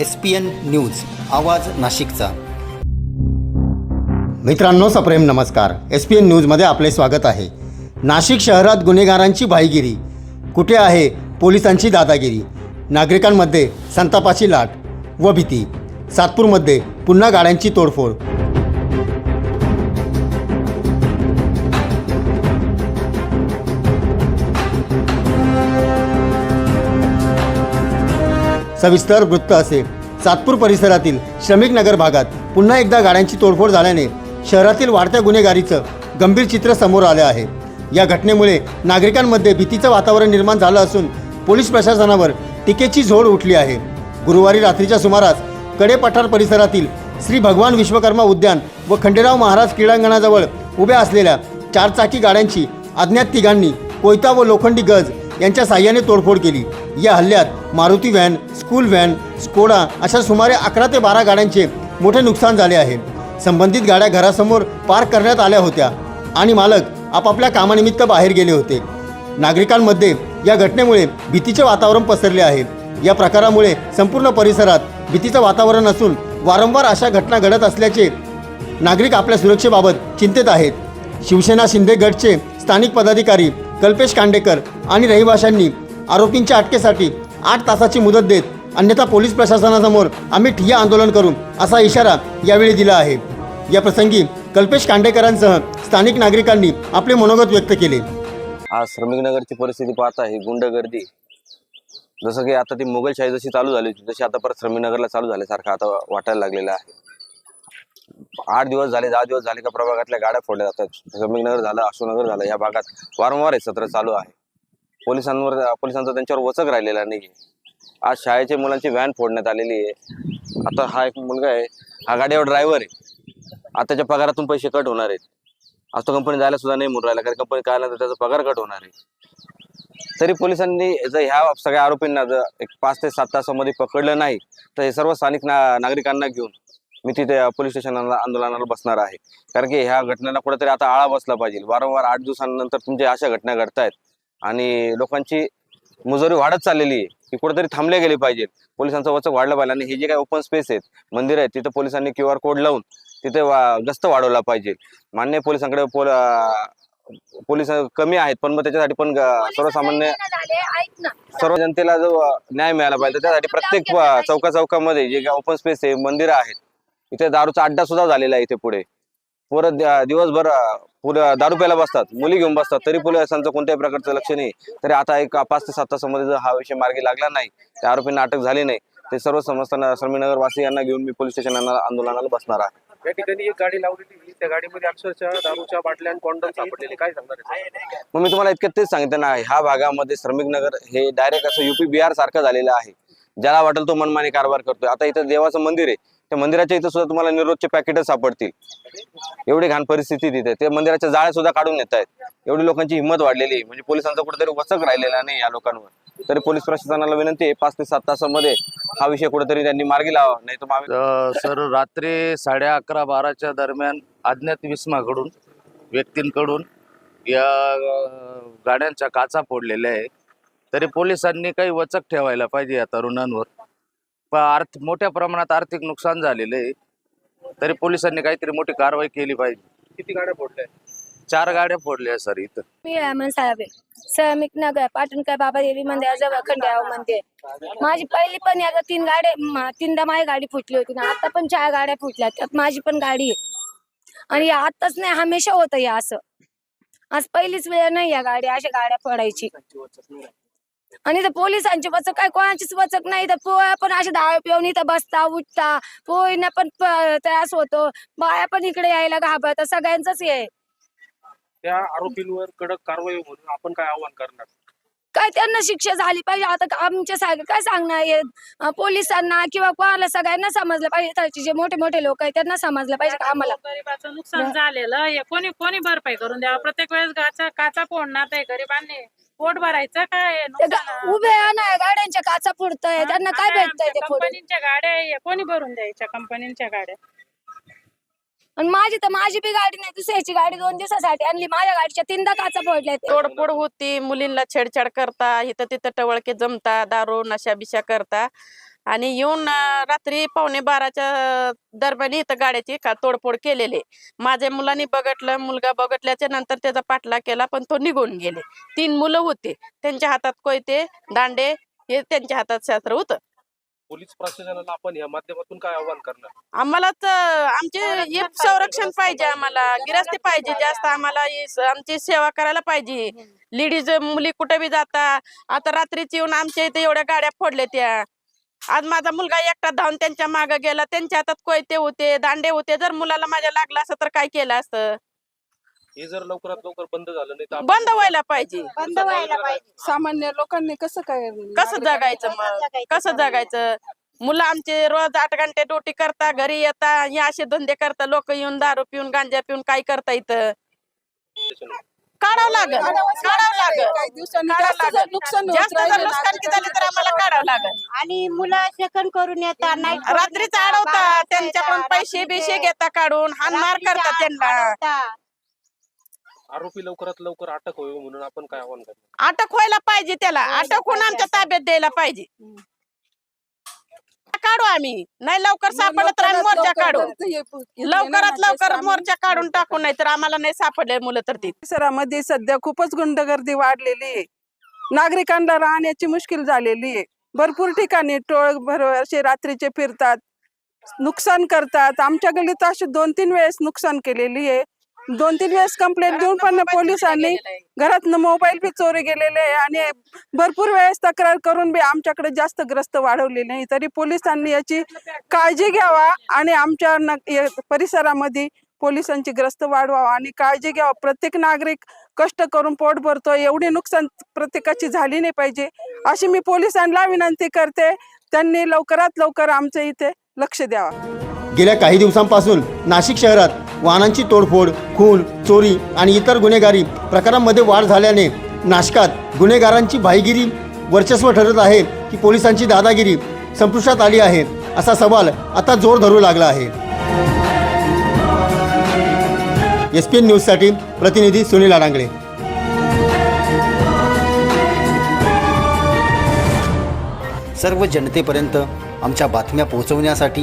S P N news आवाज नाशिकचा. मित्रांनो सप्रेम नमस्कार. एस पी एन न्यूजमध्ये आपले स्वागत आहे. नाशिक शहरात गुन्हेगारांची भाईगिरी. कुठे आहे पोलिसांची दादागिरी? नागरिकांमध्ये संतापाची लाट व भीती. सातपूरमध्ये पुन्हा गाड्यांची तोडफोड. सविस्तर वृत्त असे सातपूर परिसरातील श्रमिक नगर भागात पुन्हा एकदा गाड्यांची तोडफोड झाल्याने शहरातील वाढत्या गुन्हेगारीचं गंभीर चित्र समोर आलं आहे. या घटनेमुळे नागरिकांमध्ये भीतीचं वातावरण निर्माण झालं असून पोलीस प्रशासनावर टीकेची झोड उठली आहे. गुरुवारी रात्रीच्या सुमारासकडे पठार परिसरातील श्री भगवान विश्वकर्मा उद्यान व खंडेराव महाराज क्रीडांगणाजवळ उभ्या असलेल्या चारचाकी गाड्यांची अज्ञात तिघांनी कोयता व लोखंडी गज यांच्या साह्याने तोडफोड केली. या हल्ल्यात Maruti van school van Skoda अशा सुमारे अकरा ते बारा गाड्यांचे मोठे नुकसान झाले आहे. संबंधित गाड्या घरासमोर पार्क करण्यात आल्या होत्या आणि मालक आपापल्या कामानिमित्त बाहेर गेले होते. नागरिकांमध्ये या घटनेमुळे भीतीचे वातावरण पसरले आहे. या प्रकारामुळे संपूर्ण परिसरात भीतीचं वातावरण असून वारंवार अशा घटना घडत असल्याचे नागरिक आपल्या सुरक्षेबाबत चिंतेत आहेत. शिवसेना शिंदे गटचे स्थानिक पदाधिकारी कल्पेश कांडेकर आणि रहिवाशांनी आरोपींच्या अटकेसाठी आठ तासाची मुदत देत अन्यथा पोलीस प्रशासनासमोर आम्ही ठिय्या आंदोलन करू असा इशारा यावेळी दिला आहे. या प्रसंगी कल्पेश कांडेकरांसह स्थानिक नागरिकांनी आपले मनोगत व्यक्त केले. आज श्रमिकनगरची परिस्थिती पाहता ही गुंडगर्दी. जसं की आता ती मुघलशाही जशी चालू झाली होती तशी आता परत श्रमिकनगरला चालू झाल्यासारखं आता वाटायला लागलेलं आहे. आठ दिवस झाले दहा दिवस झाले का प्रभागातल्या गाड्या फोडल्या जातात. जमीनगर झालं अशोकनगर झालं या भागात वारंवार हे सत्र चालू आहे. पोलिसांवर पोलिसांचा त्यांच्यावर वचक राहिलेला नाही आज शाळेच्या मुलांची व्हॅन फोडण्यात आलेली आहे. आता हा एक मुलगा आहे. हा गाडीवर ड्रायव्हर आहे. आताच्या पगारातून पैसे कट होणार आहेत. आज तो कंपनी जायला सुद्धा नाही म्हणून राहिला. कारण कंपनी काय तर त्याचा पगार कट होणार आहे. तरी पोलिसांनी जर ह्या सगळ्या आरोपींना जर एक पाच ते सात तासामध्ये पकडलं नाही तर हे सर्व स्थानिक ना नागरिकांना घेऊन मी तिथे पोलीस स्टेशनला आंदोलनाला बसणार आहे. कारण की ह्या घटनेला कुठेतरी आता आळा बसला पाहिजे. वारंवार आठ दिवसांनंतर तुमच्या अशा घटना घडतायत. आणि लोकांची मुजोरी वाढत चाललेली आहे. की कुठेतरी थांबले गेले पाहिजे पोलिसांचं वचक वाढलं पाहिजे. आणि हे जे काही ओपन स्पेस आहेत मंदिर आहेत तिथे पोलिसांनी क्यू आर कोड लावून तिथे वा- गस्त वाढवला पाहिजे. मान्य पोलिसांकडे पोल पोलीस कमी आहेत पण मग त्याच्यासाठी पण सर्वसामान्य सर्व जनतेला जो न्याय मिळाला पाहिजे त्यासाठी प्रत्येक चौका चौकामध्ये जे काही ओपन स्पेस आहे मंदिरं आहेत इथे दारूचा अड्डा सुद्धा झालेला आहे इथे पुढे. पोरं दिवसभर पुढे दारू प्यायला बसतात. मुली घेऊन बसतात. तरी पोलिसांचं कोणत्याही प्रकारचं लक्ष नाही. तरी आता एक पाच ते सात तासामध्ये जर हा विषय मार्गी लागला नाही त्या आरोपींना अटक झाली नाही ते सर्व समजताना श्रमीनगर वासियांना घेऊन मी पोलीस स्टेशनला आंदोलनाला बसणार आहे. या ठिकाणी एक गाडी लावलेली होती. त्या गाडीमध्ये अक्षरशः दारूच्या बाटल्या आणि कॉन्डम सापडलेले. काय सांगणार आहे? मग मी तुम्हाला इतकं तेच सांगितलं ना ह्या भागामध्ये श्रमिक नगर हे डायरेक्ट असं युपी बिहार सारखं झालेलं आहे. ज्याला वाटेल तो मनमानी कारभार करतोय. आता इथं देवाचं मंदिर आहे. त्या मंदिराच्या इथं सुद्धा तुम्हाला निरोधचे पॅकेटच सापडतील. एवढी घाण परिस्थिती तिथे. ते मंदिराच्या जाळ्या सुद्धा काढून येत आहेत. एवढी लोकांची हिंमत वाढलेली आहे. म्हणजे पोलिसांचा कुठेतरी वचक राहिलेला नाही या लोकांवर. तरी पोलीस प्रशासनाला विनंती आहे पाच ते सात तासामध्ये हा विषय कुठेतरी त्यांनी मार्गी लावा. नाही तर आम्ही सर रात्री साडे अकरा बाराच्या दरम्यान अज्ञात विस्माकडून व्यक्तींकडून या गाड्यांच्या काचा फोडलेल्या आहे तरी पोलिसांनी काही वचक ठेवायला पाहिजे या तरुणांवर. अर्थ मोठ्या प्रमाणात आर्थिक नुकसान झालेलं आहे. तरी पोलिसांनी काहीतरी मोठी कारवाई केली पाहिजे. किती गाड्या फोडल्या? चार गाड्या फोडल्या सर इथं. मी अमन साहेब आहे. श्रमिक नगर पाटणकर बाबा देवी मंदिराजवळ खंडेराव मंदिर. माझी पहिली पण आता तीन गाड्या म- तीनदा माझी गाडी फुटली होती ना. आता पण चार गाड्या फुटल्या. त्यात माझी पण गाडी आहे. आणि हे आताच नाही हमेशा होतं हे असं. आज पहिलीच वेळ नाही या गाड्या अशा गाड्या फोडायची. आणि तर पोलिसांची वचक काय कोणाचीच वचक नाही. तर पोळ्या पण अशा दारू पिऊन इथं बसता उठता. पोळीना पण प- त्रास होतो. बाया पण इकडे यायला घाबरतात. सगळ्यांचंच हे. आहे. त्या आरोपींवर कडक कारवाई म्हणून आपण काय आव्हान करणार? काय त्यांना शिक्षा झाली पाहिजे? आता का- आमच्या सारखं काय सांगणार आहे? अं, पोलिसांना किंवा कोणाला सगळ्यांना समजलं पाहिजे. इथलचे जे मोठे मोठे लोक आहेत त्यांना समजलं पाहिजे का आम्हाला? गरीबाचं नुकसान झालेलं हे कोणी कोणी भरपाई करून द्यावा? प्रत्येक वेळेस गाचा काचा फोडणार ते गरिबांनी. पोट भरायचं काय? हे ते गा- नुकसान? उभे आहे ना गाड्यांच्या काचा फुटतंय त्यांना काय भेटतंय ते कंपनीच्या गाड्या आहे, कोणी भरून द्यायच्या कंपनीच्या गाड्या? आणि माझी तर माझी बी गाडी नाही दुसऱ्याची गाडी दोन दिवसासाठी आणली. माझ्या गाडीच्या तीनदा काचा फोडल्या तोडफोड होती मुलींना छेडछाड करता इथं तिथं टवळके जमता दारू नशा बिशा करता. आणि येऊन रात्री पावणे बाराच्या दरम्यान इथं गाड्याची का तोडफोड केलेली. माझ्या मुलांनी बघितलं मुलगा बघितल्याच्या नंतर त्याचा पाठला केला पण तो निघून गेले. तीन मुलं होते. त्यांच्या हातात कोयते दांडे हे त्यांच्या हातात शास्त्र होतं. पोलीस प्रशासनाला आपण या माध्यमातून काय आव्हान करणार? आम्हाला तर आमचे हे संरक्षण पाहिजे आम्हाला. गिरास्ती पाहिजे जास्त आम्हाला हे स- आमची सेवा करायला पाहिजे. लेडीज मुली कुठे बी जाता. आता रात्रीच येऊन आमच्या इथे एवढ्या गाड्या फोडल्या त्या. आज माझा मुलगा एकटा धावून त्यांच्या मागे गेला. त्यांच्या हातात कोयते होते दांडे होते. जर मुलाला माझ्या लागलं असतं तर काय केलं असतं? हे जर लवकरात लवकर बंद झालं नाही तर आपण- बंद व्हायला पाहिजे. बंद व्हायला पाहिजे. सामान्य लोकांनी कसं काय कसं जगायचं मग? कसं जगायचं मुलं आमचे रोज आठ घंटे ड्युटी करता घरी येता हे असे धंदे करता. लोक येऊन दारू पिऊन गांजा पिऊन काय करता इथं? काढावं लागल काढावं लागल. काही दिवसांनी काढावं जास्त जर लागल. नुकसान होत जास्त जर राहिलं नुकसानकी झाली तर आम्हाला काढावं लागल. आणि मुलं सेकंड करून येतात नाही रात्रीच अडवता त्यांच्याकडून पैसे बिशे घेता काढून हानमार करता त्यांना. आरोपी लवकरात लवकर अटक व्हावी म्हणून आपण काय आव्हान करणार? अटक व्हायला पाहिजे त्याला. अटक होऊन आमच्या ताब्यात द्यायला पाहिजे. काढू आम्ही. नाही लवकर सापडलं तर आम्ही मोर्चा काढू. लवकरात लवकर मोर्चा काढून टाकू नाही तर आम्हाला नाही सापडले मुलं तर ती. परिसरामध्ये सध्या खूपच गुंडगर्दी वाढलेली आहे. नागरिकांना राहण्याची मुश्किल झालेली आहे. भरपूर ठिकाणी टोळ भर असे रात्रीचे फिरतात नुकसान करतात. आमच्या गल्लीत असे दोन तीन वेळेस नुकसान केलेली आहे. दोन तीन वेळेस कंप्लेंट देऊन पण पोलिसांनी घरात मोबाईल बी चोरी गेलेले आहे आणि भरपूर वेळेस तक्रार करून बी आमच्याकडे जास्त ग्रस्त वाढवले नाही. तरी पोलिसांनी याची काळजी घ्यावा आणि आमच्या न- या परिसरामध्ये पोलिसांची ग्रस्त वाढवावा आणि काळजी घ्यावा. प्रत्येक नागरिक कष्ट करून पोट भरतो. एवढी नुकसान प्रत्येकाची झाली नाही पाहिजे. अशी मी पोलिसांना विनंती करते. त्यांनी लवकरात लवकर आमच्या इथे लक्ष द्यावा. गेल्या काही दिवसांपासून नाशिक शहरात वाहनांची तोडफोड खून चोरी आणि इतर गुन्हेगारी प्रकारांमध्ये वाढ झाल्याने नाशकात गुन्हेगारांची भाईगिरी वर्चस्व ठरत आहे की पोलिसांची दादागिरी संपुष्टात आली आहे असा सवाल आता जोर धरू लागला आहे. एस पी एन न्यूजसाठी प्रतिनिधी सुनील अडांगळे सर्व जनतेपर्यंत आमच्या बातम्या पोहोचवण्यासाठी